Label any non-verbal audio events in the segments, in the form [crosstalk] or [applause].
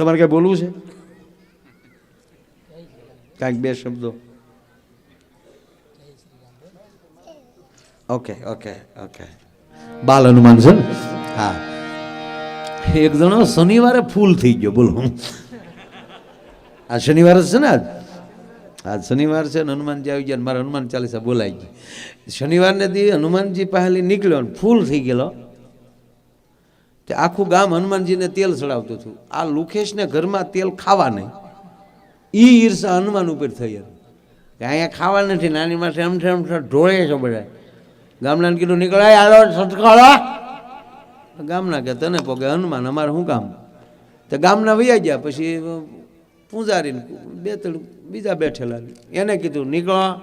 તમારે કઈ બોલવું છે? કાંઈક બે શબ્દો. ઓકે ઓકે ઓકે બાલ હનુમાન છે? ને હા. એક જણો શનિવારે ફૂલ થઈ ગયો બોલો. આ શનિવાર જ છે ને આજ? આજ શનિવાર છે ને હનુમાનજી આવી ગયા મારા હનુમાન ચાલીસા બોલાઈ ગઈ શનિવારને દી હનુમાનજી પહેલી નીકળ્યો ને ફૂલ થઈ ગયેલો. તે આખું ગામ હનુમાનજીને તેલ ચડાવતું હતું. આ લુખેશને ઘરમાં તેલ ખાવા નહીં. એ ઈર્ષા હનુમાન ઉપર થઈ હતી. કે અહીંયા ખાવા નથી, નાની માટે એમ આમ ઢોળે છે બધા. ગામડાને કીધું નીકળાય આલો સટકાળો. ગામના કે, તને પોગે, હનુમાન, અમારે શું કામ? તો ગામના વૈયા ગયા, પછી પૂજારી બે ત્રણ બીજા બેઠેલા. એને કીધું, નીકળો.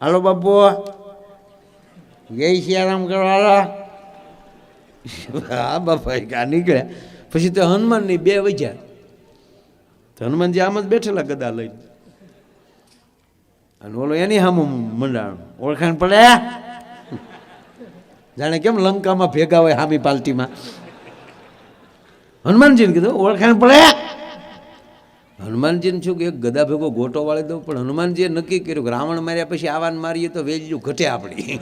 હાલો, બાપુ. જય સિયારામ કરો, હાલો. [laughs] હા, બાપા કા નીકળ્યા પછી તો હનુમાનની બે વજ્યા તો હનુમાનજી આમ જ બેઠેલા ગદા લઈને. અને ઓલો એની સામું મંડાણ. ઓળખાણ પડે? જાણે કેમ લંકામાં ભેગા હોય હામી પાલટીમાં. હનુમાનજીને કીધું, ઓળખાણ પડે? હનુમાનજીને શું કે ગદા ભેગો ગોટો વાળી દઉં. પણ હનુમાનજીએ નક્કી કર્યું કે રાવણ માર્યા પછી આવાન મારીએ તો વેલ્યુ ઘટે આપણી.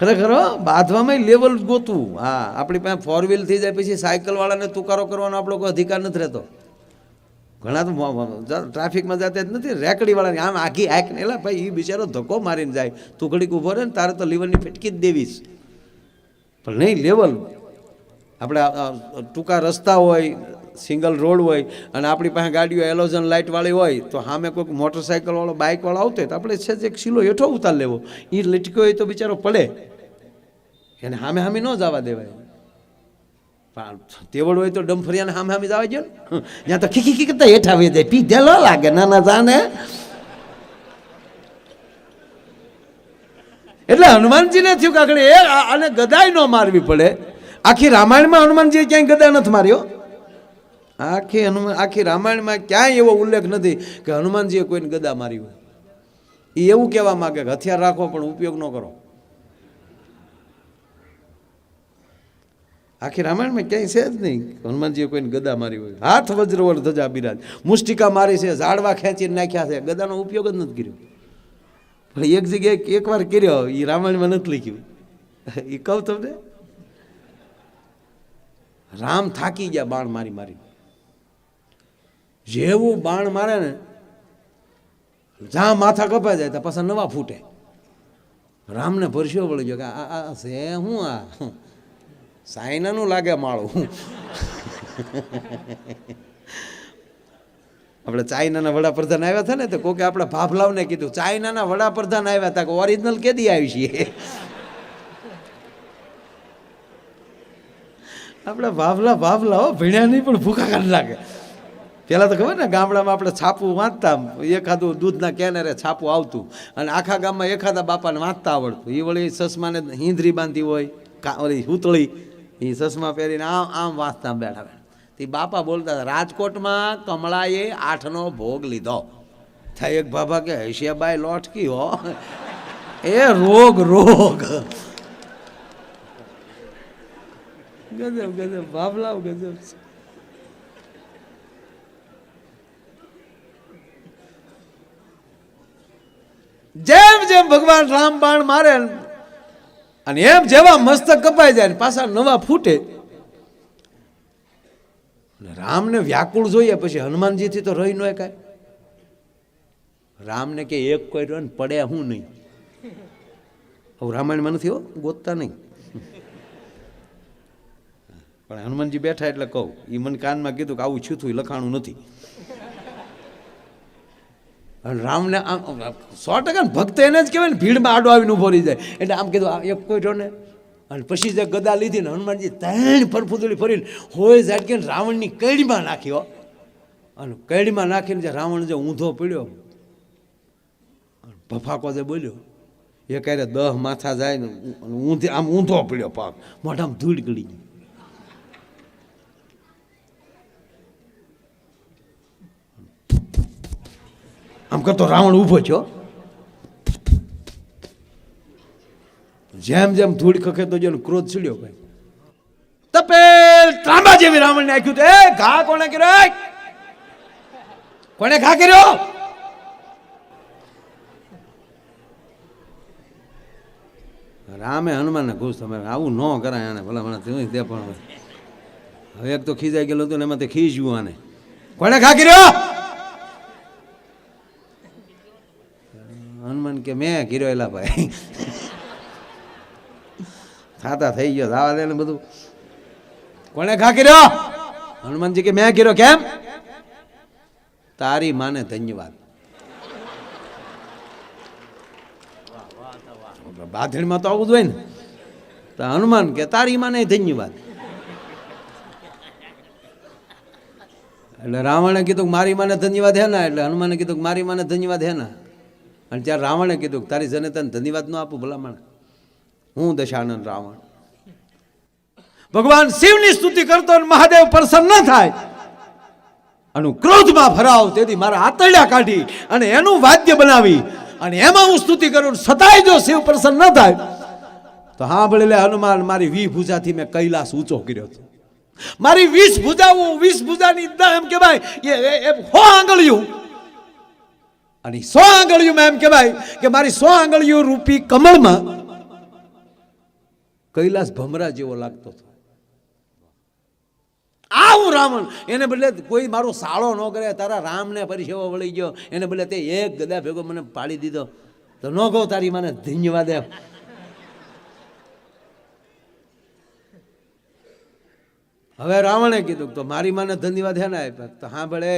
ખરેખર બાંધવામાં લેવલ ગોતવું. હા, આપણી પાસે ફોર વ્હીલ થઈ જાય, પછી સાયકલવાળાને તુકારો કરવાનો આપણો કોઈ અધિકાર નથી રહેતો. ઘણા તો ટ્રાફિકમાં જતા જ નથી રેકડીવાળાને આમ આખી હાક ને એલા, ભાઈ એ બિચારો ધક્કો મારીને જાય. તું ઘડીક ઊભો રહે ને, તારે તો લીવરની ફેટકી જ દેવીશ પણ નહીં લેવલ આપણે ટૂંકા રસ્તા હોય સિંગલ રોડ હોય અને આપણી પાસે ગાડીઓ એલોઝન લાઇટવાળી હોય, તો સામે કોઈક મોટરસાઇકલવાળો બાઇકવાળો બાઇક આવતો હોય, તો આપણે છે જે એક શીલો હેઠો ઉતાર લેવો. એ લટક્યો હોય તો બિચારો પડે. એને સામે સામે ન જવા દેવાય. તેવડ હોય તો ડમફરિયાને સામે સામે જવા ગયો ને. જ્યાં તો ખીખી કરતા હેઠા વે જાય. પી ન લાગે, નાના જાને. એટલે હનુમાનજીને થયું કાકડી એ અને ગદાય ન મારવી પડે. આખી રામાયણમાં હનુમાનજીએ ક્યાંય ગદા નથી માર્યો. આખી હનુમાન આખી રામાયણમાં ક્યાંય એવો ઉલ્લેખ નથી કે હનુમાનજીએ કોઈને ગદા મારી હોય. એ એવું કહેવા માંગે કે હથિયાર રાખો પણ ઉપયોગ ન કરો. આખી રામાયણમાં ક્યાંય છે જ નહીં હનુમાનજીએ કોઈને ગદા મારી હોય. હાથ વજ્રવર ધજા બિરાજ. મુષ્ટિકા મારી છે, ઝાડવા ખેંચીને નાખ્યા છે. ગદાનો ઉપયોગ જ નથી કર્યો. પણ એક જગ્યાએ એકવાર કર્યો, એ રામાયણમાં નથી લખ્યું. [laughs] એ કહું તમને? રામ થાકી ગયા, બાણ મારી મારી જેવું બાણ મારે ને જ્યાં માથા કપાઈ જાય ત્યાં પાછા નવા ફૂટે. રામને પરસ્યો વળી ગયો કે આ આ છે, હું આ? સાયનાનું લાગે માળું. આપણે ચાઇનાના વડાપ્રધાન આવ્યા હતા ને, તો કોકે આપણે ભાભલાવને કીધું, ચાઇનાના વડાપ્રધાન આવ્યા હતા કે ઓરિજિનલ કેદી આવી છીએ? આપણે ભાભલા ભાભલા હો ભીણ્યા નહીં પણ ભૂખા કાઢ નાખે પહેલાં તો ખબર ને, ગામડામાં આપણે છાપું વાંચતા એખાદું દૂધના કેનેરે છાપું આવતું અને આખા ગામમાં એખાદા બાપાને વાંચતા આવડતું. એ વળી સસમાને હિંદરી બાંધી હોય ઓલી હુતળી એ સસમા પહેરીને આમ આમ વાંચતા બેઠા બેઠા. તે બાપા બોલતા રાજકોટમાં કમળાએ આઠનો ભોગ લીધો. થાય એક બાબા કે, હૈશિયાબાઈ લોટકી હો. [laughs] એ રોગ રોગ. ગજબ ગજબ બાબલાવ ગજબ. છે જેમ જેમ ભગવાન રામ બાણ મારે અને એમ જેવા મસ્તક કપાઈ જાય પાછા નવા ફૂટે. રામને વ્યાકુળ જોઈએ પછી હનુમાનજીથી તો રહી ન કાંઈ રામને કે એક કોઈ રહ્યો ને પડે હું નહીં. હવે રામાયણમાં નથી હો, ગોતતા નહીં. પણ હનુમાનજી બેઠા એટલે કહું એ મને કાનમાં કીધું કે આવું છું લખાણું નથી. રામને આમ સો ટકા ભક્ત એને જ કહેવાય ને ભીડમાં આડો આવીને ઊભો રહી જાય. એટલે આમ કીધું એક કોઈ રહ્યો ને. અને પછી જે ગદા લીધી ને હનુમાનજી ત્રણ ફરફુદડી ફરીને હોય ઝાટકે રાવણની કેડીમાં નાખ્યો અને કેડીમાં નાખીને જે રાવણ જે ઊંધો પડ્યો અને ભફાકો જે બોલ્યો, એ ક્યારે દહ માથા જાય ને અને ઊંધે આમ ઊંધો પડ્યો પાક. મોઢામાં ધૂળ ગળી ગઈ. આમ કરતો રાવણ ઊભો છો જેમ જેમ ધૂળ ખખે તો જેનો ક્રોધ ચડ્યો ભાઈ. તપેલ ત્રાંબા જેવી રાવણને નાખ્યું. એ ઘા કોણે કર્યો? કોણે ઘા કર્યો? રામે હનુમાનને ખુશ તમે આવું ન કરાય આને ભલા મને તે તે પણ. હવે એક તો ખીજાઈ ગયેલો હતો ને એમાં તે ખીજ્યું આને. કોણે ઘા કર્યો? હનુમાન કે મેં કર્યો એલા ભાઈ. થાતા થઈ ગયો, ધાવા દે ને બધું. કોને ખા કર્યો હનુમાનજી કે મેં કર્યો કેમ? તારી માને ધન્યવાદ. બાધણીમાં તો આવું જ હોય ને. તો હનુમાન કે તારી માને ધન્યવાદ. એટલે રાવણે કીધું મારી માને ધન્યવાદ હે ના, એટલે હનુમાને કીધું મારી માને ધન્યવાદ હે ને. અને ત્યારે રાવણે કીધું કે તારી જનતાને ધન્યવાદ ન આપું ભલામણ હું દશાનંદ રાવણ. ભગવાન શિવની સ્તુતિ કરતો મહાદેવ પ્રસન્ન થાય. અને ક્રોધમાં ભરાવ તેથી મારા આતરડા કાઢી અને એનું વાદ્ય બનાવી અને એમાં હું સ્તુતિ કરું છતાંય જો શિવ પ્રસન્ન ન થાય, તો હા ભળેલે હનુમાન, મારી વી ભૂજાથી મેં કૈલાસ ઊંચો કર્યો હતો મારી વીસ ભુજાઓ, વીસ ભૂજાની એમ કહેવાય એ હો આંગળીયું. અને સો આંગળીયું એમ કહેવાય કે મારી સો આંગળીઓ રૂપી કમળમાં કૈલાસ ભમરા જેવો લાગતો હતો. આવું રાવણ, એને બદલે કોઈ મારો સાળો ન કરે, તારા રામને પરિસેવો વળી ગયો, એને બદલે તે એક ગદા ભેગો મને પાડી દીધો. તો ન કહો તારી મને ધન્યવાદ એમ. હવે રાવણે કીધું તો મારી માને ધન્યવાદ હે ને આપ્યા? તો હા ભલે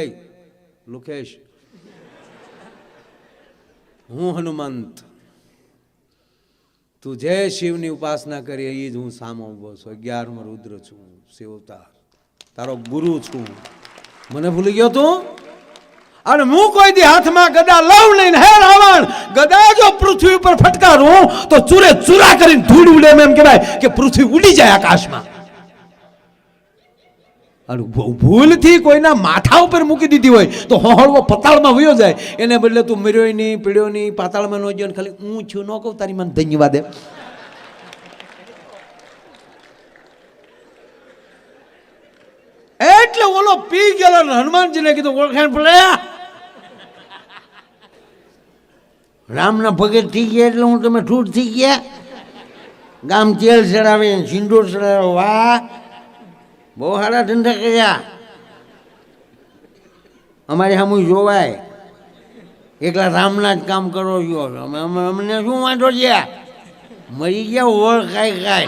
લુકેશ હું હનુમંત. તું જે શિવની ઉપાસના કરી એ જ હું સામો ઊભો છું. અગિયારમો રુદ્ર છું, શિવતાર. તારો ગુરુ છું. મને ભૂલી ગયો તું? અને હું કોઈ દી હાથમાં ગદા લઉં નહીં હે રાવણ, ગદા જો પૃથ્વી ઉપર ફટકારું, તો ચૂરે ચૂરા કરીને ધૂળ ઉડે એમ કહેવાય કે પૃથ્વી ઉડી જાય આકાશમાં. ભૂલથી કોઈના માથા ઉપર મૂકી દીધી હોય તો હોહળવો પતાળમાં વયો જાય. એને બદલે તું મર્યો નહીં પીડ્યો નહીં પાતાળમાં ન ગયો ખાલી હું છું, ન કહું, તારી મને ધન્યવાદ એમ. એટલે ઓલો પી ગયેલો હનુમાનજીને કીધું, ઓળખાણ પડ્યા રામના ભગત થઈ ગયા એટલે હું તમે ઠૂઠ થઈ ગયા? ગામ તેલ ચડાવે, સિંદૂર ચડાવે, વાહ. બહુ સારા ધંધા કર્યા. અમારે સામું જોવાય. એકલા રામના જ કામ કરો છો. અમે અમે- અમને શું વાંધો છે? મરી ગયા ઓળ કાંઈ કાંઈ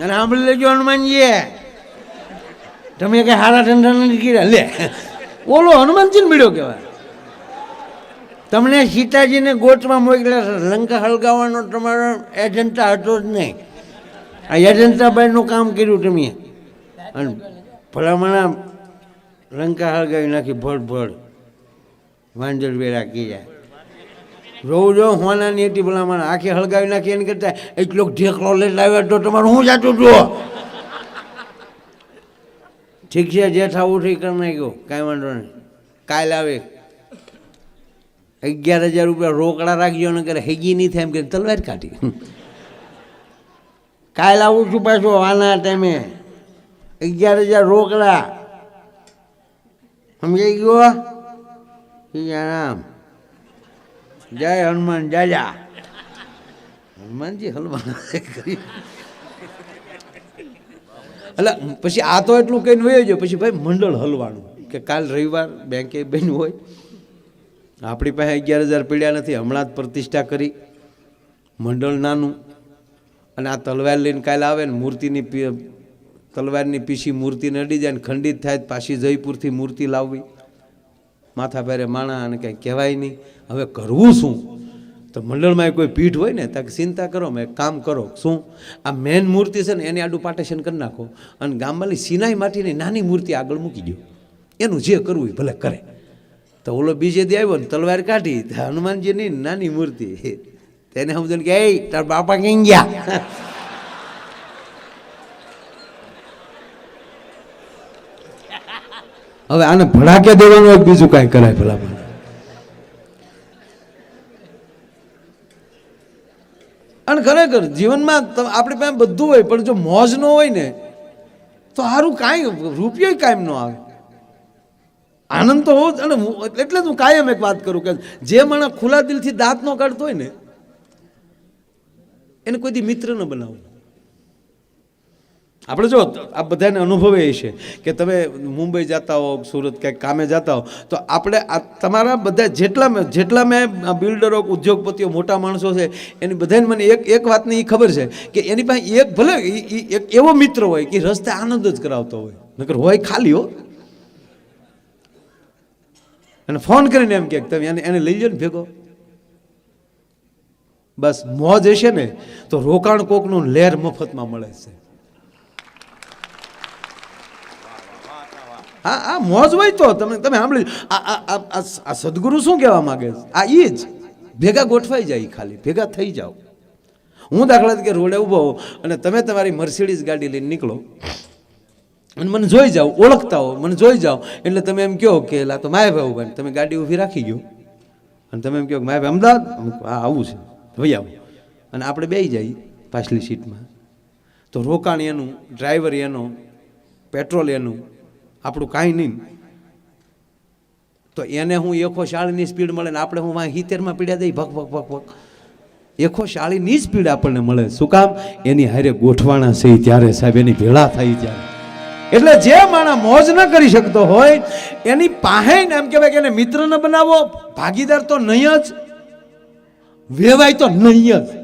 અને સાંભળી લેજો હનુમાનજી તમે કઈ હારા ધંધા નથી કીધા લે. ઓલો હનુમાનજી મળ્યો કહેવાય. તમને સીતાજીને ગોતમાં મોકલ્યા છે. લંકા હળગાવવાનો તમારો એજન્ટા હતો જ નહીં. આ એજન્ટાભાઈનું કામ કર્યું તમે. અને ભલામણા લંકા હળગાવી નાખી, ભળ ભળ. વાંજર વેરા કીધા. જોઉં જો હોનાની હતી ભલામણ. આખી હળગાવી નાખી એને કરતા એટલો ઢેકલો લઈ આવ્યો તો તમારું હું જાતું જુઓ ઠીક છે જે થવું ઠીક કરી નાખ્યું. કાંઈ વાંધો નહીં. કાલે આવે. અગિયાર હજાર રૂપિયા રોકડા રાખજો ને કરે હેગી નહીં થાય એમ કે તલવાર કાઢી. કાલ આવું છું પાછું, આના ટાઈમે. અગિયાર હજાર રોકડા. સમજાઈ ગયો રામ જય હનુમાન જાજા હનુમાનજી હનુમાન એટલે પછી આ તો એટલું કહીને વયો જ પછી ભાઈ મંડળ હલવાનું, કે કાલ રવિવાર બેંકે બેન હોય. આપણી પાસે અગિયાર હજાર પીડ્યા નથી, હમણાં જ પ્રતિષ્ઠા કરી. મંડળ નાનું. અને આ તલવાર લઈને કાલે આવે ને મૂર્તિની તલવારની પીસી મૂર્તિને અડી જાય ને ખંડિત થાય પાછી જયપુરથી મૂર્તિ લાવવી. માથા પહેરે માણા અને કંઈ કહેવાય નહીં. હવે કરવું શું? તો મંડળમાં કોઈ પીઠ હોય ને, ત્યાં ચિંતા કરો મેં કામ કરો. શું? આ મેન મૂર્તિ છે ને, એની આડું પાર્ટેશન કરી નાખો. અને ગામમાંની સિનાઈ માટીની નાની મૂર્તિ આગળ મૂકી દો એનું જે કરવું એ ભલે કરે. તો ઓલો બીજે દી આવ્યો ને તલવાર કાઢી. હનુમાનજીની નાની મૂર્તિ. તેને સમજો કે એ તાર બાપા ક્યાં ગયા? હવે આને ભડાકે દેવાનું હોય બીજું કાંઈ કરાય પેલા પણ અને ખરેખર જીવનમાં આપણી પાસે બધું હોય પણ જો મોજ ન હોય ને તો સારું કાંઈ રૂપિયો કાયમ ન આવે. આનંદ તો હોવો જ- અને એટલે જ હું કાયમ એક વાત કરું કે જે માણસ ખુલ્લા દિલથી દાંત ન કાઢતો હોય ને, એને કોઈ દી મિત્ર ન બનાવો. આપણે જો, આ બધાને અનુભવે એ છે કે તમે મુંબઈ જતા હો, સુરત ક્યાંક કામે જતા હો, તો આપણે આ તમારા બધા જેટલા મેં જેટલા મેં બિલ્ડરો, ઉદ્યોગપતિઓ, મોટા માણસો છે, એની બધાને મને એક એક વાતની એ ખબર છે કે એની પાસે એક ભલે એક એવો મિત્ર હોય કે રસ્તે આનંદ જ કરાવતો હોય. નકર હોય ખાલી હો. અને ફોન કરીને એમ કે તમે એને એને લઈ જાઓ ને ભેગો. બસ મોજ હશે ને તો રોકાણ કોકનું લહેર મફતમાં મળે છે. હા આ મોજ હોય તો તમે તમે સાંભળી આ સદગુરુ શું કહેવા માંગે છે? આ એ જ. ભેગા ગોઠવાઈ જાય ખાલી, ભેગા થઈ જાઓ. હું દાખલા તરીકે રોડે ઊભો અને તમે તમારી મર્સિડીઝ ગાડી લઈને નીકળો. અને મને જોઈ જાઓ, ઓળખતા હો, મને જોઈ જાઓ. એટલે તમે એમ કહો કે લા, તો માય ભાઈ ઊભા તમે ગાડી ઊભી રાખી ગયો. અને તમે એમ કહો કે માય ભાઈ અમદાવાદ? હા આવું છે. ભાઈ આવું. અને આપણે બેસી જઈએ પાછલી સીટમાં. તો રોકાણ એનું ડ્રાઈવર એનો પેટ્રોલ એનું, આપણું કાંઈ નહીં. તો એને હું એકો શાળીની સ્પીડ મળે ને આપણે હું વાં હિતેરમાં પીડ્યા દઈ ભક ભક ભક ભક. એકો શાળીની સ્પીડ આપણને મળે. શું કામ? એની હારે ગોઠવાણા છે ત્યારે સાહેબ, એની ભેળા થાય ત્યારે. એટલે જે માણસ મોજ ન કરી શકતો હોય, એની પાસે એમ કહેવાય કે એને મિત્ર ન બનાવો, ભાગીદાર તો નહીં જ, વેવાય તો નહીં જ.